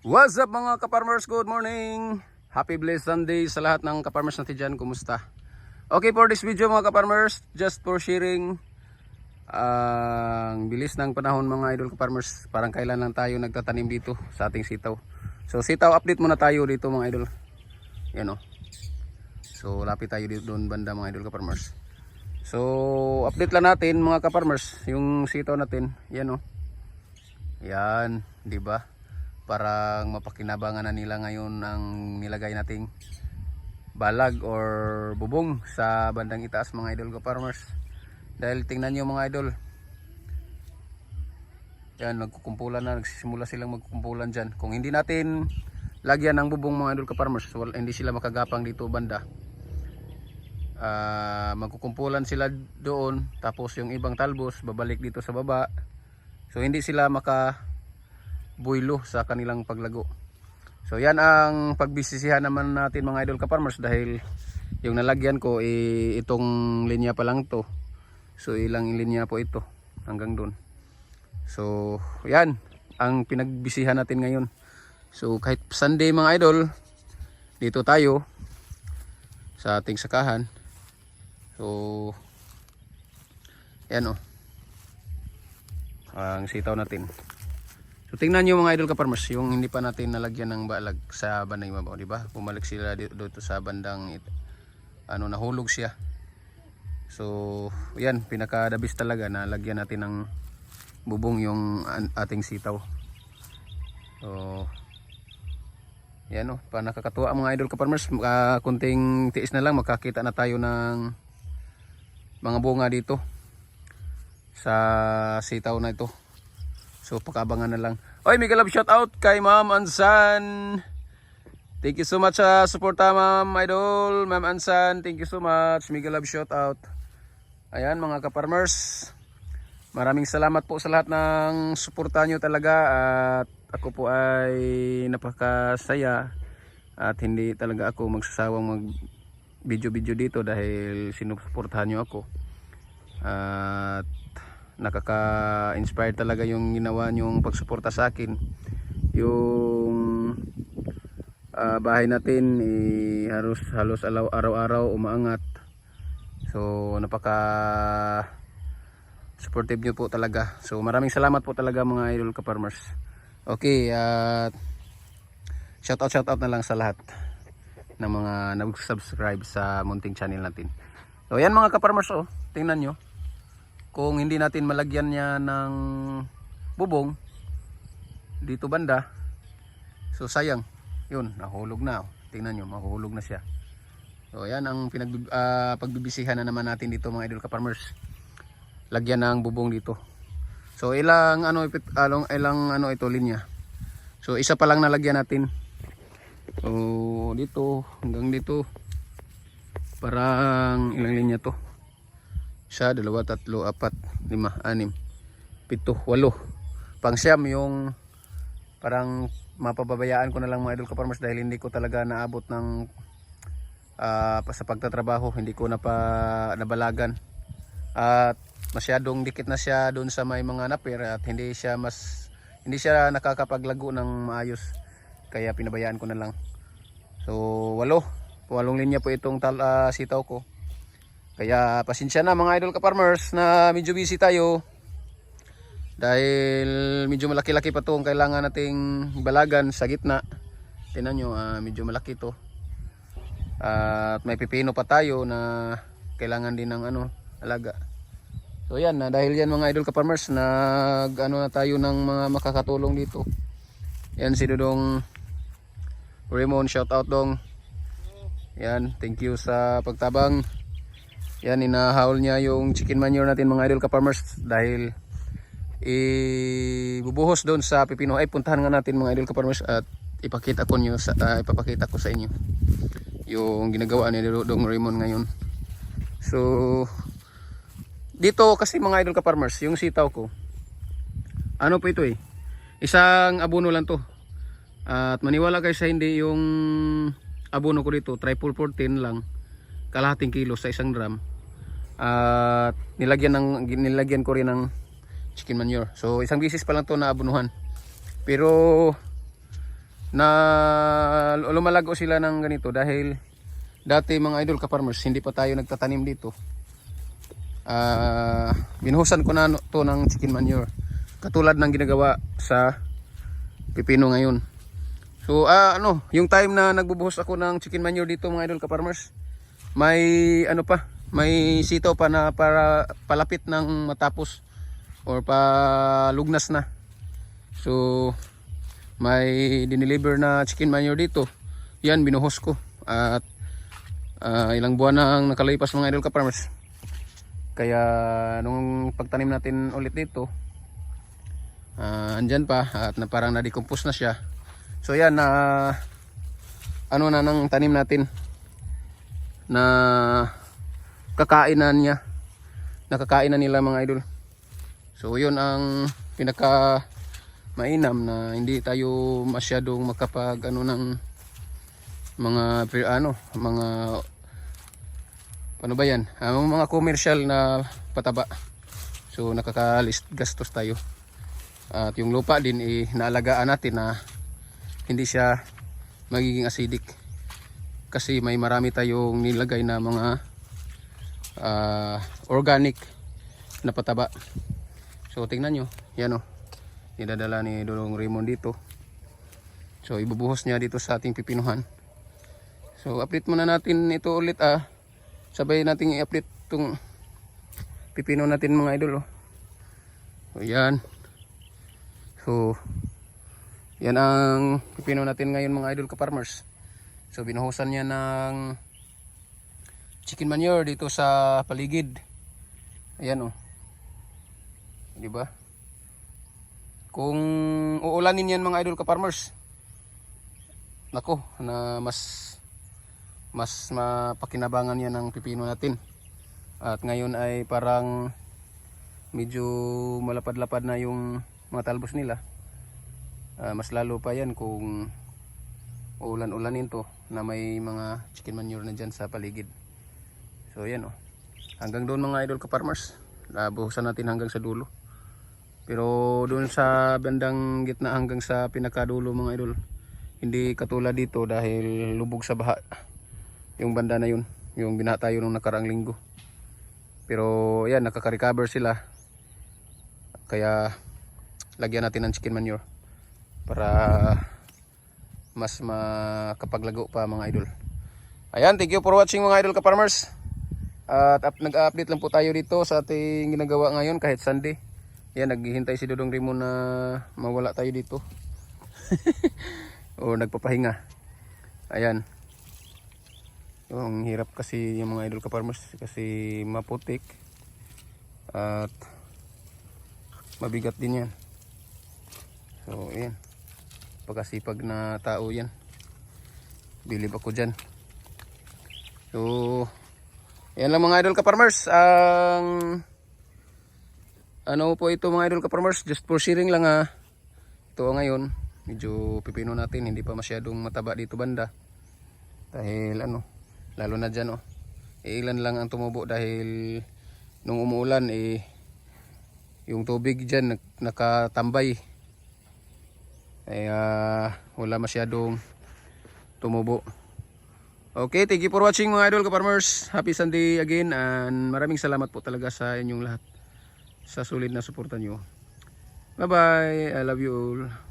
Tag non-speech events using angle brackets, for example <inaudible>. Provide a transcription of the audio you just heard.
What's up mga kaparmers? Good morning! Happy blessed Sunday sa lahat ng kaparmers natin dyan. Kumusta? Okay for this video mga kaparmers, just for sharing ang bilis ng panahon mga idol kaparmers. Parang kailan lang tayo nagtatanim dito sa ating sitaw. So sitaw update muna tayo dito mga idol. Yan o. So lapit tayo dito doon banda mga idol kaparmers. So update lang natin mga kaparmers yung sitaw natin. Yan o. Yan, 'di ba? Parang mapakinabangan na nila ngayon ang nilagay nating balag or bubong sa bandang itaas mga idol ko farmers. Dahil tingnan niyo mga idol. Yan, nagkukumpulan na, nagsisimula silang magkukumpulan diyan. Kung hindi natin lagyan ng bubong mga idol ka farmers, wal, hindi sila makagapang dito banda. Ah, magkukumpulan sila doon tapos yung ibang talbos babalik dito sa baba So hindi sila maka builo sa kanilang paglago. So yan ang pagbisisihan naman natin mga idol ka-farmers dahil yung nalagyan ko eh, itong linya pa lang to. So ilang linya po ito hanggang doon. So yan ang pinagbisihan natin ngayon. So kahit Sunday mga idol dito tayo sa ating sakahan. So yan oh ang sitaw natin. So tingnan niyo mga idol ka-farmers, yung hindi pa natin nalagyan ng balag sa bandang ibabaw, di ba? Bumalik sila dito, sa bandang ano nahulog siya. So, yan pinakadabis talaga na lagyan natin ng bubong yung ating sitaw. So, yan o, pa nakakatuwa mga idol ka-farmers, uh, kunting tiis na lang makakita na tayo ng mga bunga dito sa sitaw na ito. So pakabangan na lang. Oy, mega love shout out kay Ma'am Ansan. Thank you so much sa suporta Ma'am Idol, Ma'am Ansan. Thank you so much. Mega love shout out. Ayan mga ka-farmers. Maraming salamat po sa lahat ng suporta nyo talaga at ako po ay napakasaya at hindi talaga ako magsasawang mag video-video dito dahil sinusuportahan nyo ako. At nakaka-inspire talaga yung ginawa nyong pagsuporta sa akin. Yung ah, bahay natin eh, halos halos araw-araw umaangat. So napaka supportive nyo po talaga. So maraming salamat po talaga mga idol ka farmers. Okay, at shout out shout out na lang sa lahat ng mga nag-subscribe sa munting channel natin. So yan mga ka-farmers oh, tingnan nyo kung hindi natin malagyan niya ng bubong dito banda. So sayang. Yun nahulog na. Tingnan nyo mahulog na siya. So yan ang pinag ah, pagbibisihan na naman natin dito mga idol ka farmers. Lagyan ng bubong dito. So ilang ano along ilang ano ito linya. So isa pa lang nalagyan natin. So dito hanggang dito. Parang ilang linya to isa, dalawa, tatlo, apat, lima, anim, pito, walo. Pang siyam yung parang mapababayaan ko na lang mga idol ka-farmers dahil hindi ko talaga naabot ng pa- sa pagtatrabaho, hindi ko na pa nabalagan. At masyadong dikit na siya doon sa may mga napir at hindi siya mas hindi siya nakakapaglago ng maayos. Kaya pinabayaan ko na lang. So, walo. Walong linya po itong tal ah, sitaw ko. Kaya pasensya na mga idol ka-farmers na medyo busy tayo. Dahil medyo malaki-laki pa to ang kailangan nating balagan sa gitna. Tingnan nyo, ah, medyo malaki to. At may pipino pa tayo na kailangan din ng ano, alaga. So yan, na dahil yan mga idol ka-farmers, nag ano na tayo ng mga makakatulong dito. Yan si Dudong Raymond, shout out dong. Yan, thank you sa pagtabang. Yan, inahaul niya yung chicken manure natin mga idol ka-farmers dahil ibubuhos doon sa pipino. Ay, puntahan nga natin mga idol ka-farmers at ipakita ko nyo sa, ah, ipapakita ko sa inyo yung ginagawa ni Dong Raymond ngayon. So, dito kasi mga idol ka-farmers, yung sitaw ko, ano po ito eh, isang abono lang to. At maniwala kayo sa hindi yung abono ko dito, triple 14 lang, kalahating kilo sa isang drum. At nilagyan ng nilagyan ko rin ng chicken manure. So isang bisis pa lang to na abonuhan. Pero na lumalago sila ng ganito dahil dati mga idol ka-farmers hindi pa tayo nagtatanim dito. Ah, binuhusan ko na to ng chicken manure katulad ng ginagawa sa pipino ngayon. So ah, ano, yung time na nagbubuhos ako ng chicken manure dito mga idol ka-farmers, may ano pa, may sitaw pa na para palapit ng matapos or palugnas na. So may dineliver na chicken manure dito. Yan binuhos ko at ah, ilang buwan na ang nakalipas mga idol ka-farmers. Kaya nung pagtanim natin ulit dito, ah, andyan pa at na parang na-decompose na siya. So yan na ano na ng tanim natin na kakainan niya. Nakakain na nila mga idol. So yun ang pinaka mainam na hindi tayo masyadong makapag ano ng mga ano mga ano ba yan Ah, mga commercial na pataba so nakakalis gastos tayo at yung lupa din eh, naalagaan natin na hindi siya magiging acidic kasi may marami tayong nilagay na mga ah, organic na pataba. So tingnan nyo. Yan o nidadala ni Dulong Raymond dito. So ibubuhos niya dito sa ating pipinuhan. So update muna natin ito ulit ah. Sabay natin i-update itong pipino natin mga idol oh. so yan. So yan ang pipino natin ngayon mga idol ka-farmers so binuhusan niya ng chicken manure dito sa paligid. Ayan oh. Di ba? Kung uulanin yan mga idol ka-farmers nako na mas mas mapakinabangan yan ng pipino natin. At ngayon ay parang medyo malapad-lapad na yung mga talbos nila. Ah, mas lalo pa yan kung ulan-ulanin to na may mga chicken manure na dyan sa paligid. So yan oh. Hanggang doon mga idol ka-farmers. Nabuhusan natin hanggang sa dulo. Pero doon sa bandang gitna hanggang sa pinakadulo mga idol hindi katulad dito dahil lubog sa baha. Yung banda na yun yung binata yun nung nakaraang linggo. Pero yan nakaka-recover sila. Kaya lagyan natin ng chicken manure para mas makapaglago pa mga idol. Ayan thank you for watching mga idol ka-farmers. At up, nag-update lang po tayo dito sa ating ginagawa ngayon kahit Sunday. Yan naghihintay si Dodong Rimo na mawala tayo dito. <laughs> O nagpapahinga. Ayan. Yung hirap kasi yung mga idol ka-farmers kasi maputik. At mabigat din yan. So ayan pagkasipag na tao yan. Bilib ako dyan. So yan lang mga idol ka-farmers. Ang ano po ito mga idol ka-farmers? Just for sharing lang ha. Ito ngayon medyo pipino natin hindi pa masyadong mataba dito banda. Dahil ano lalo na dyan oh. Eh, ilan lang ang tumubo dahil nung umuulan eh yung tubig dyan nak- nakatambay kaya wala masyadong tumubo. Okay thank you for watching mga idol ka-farmers. Happy sunday again and maraming salamat po talaga sa inyong lahat sa sulit na suporta nyo. Bye bye I love you all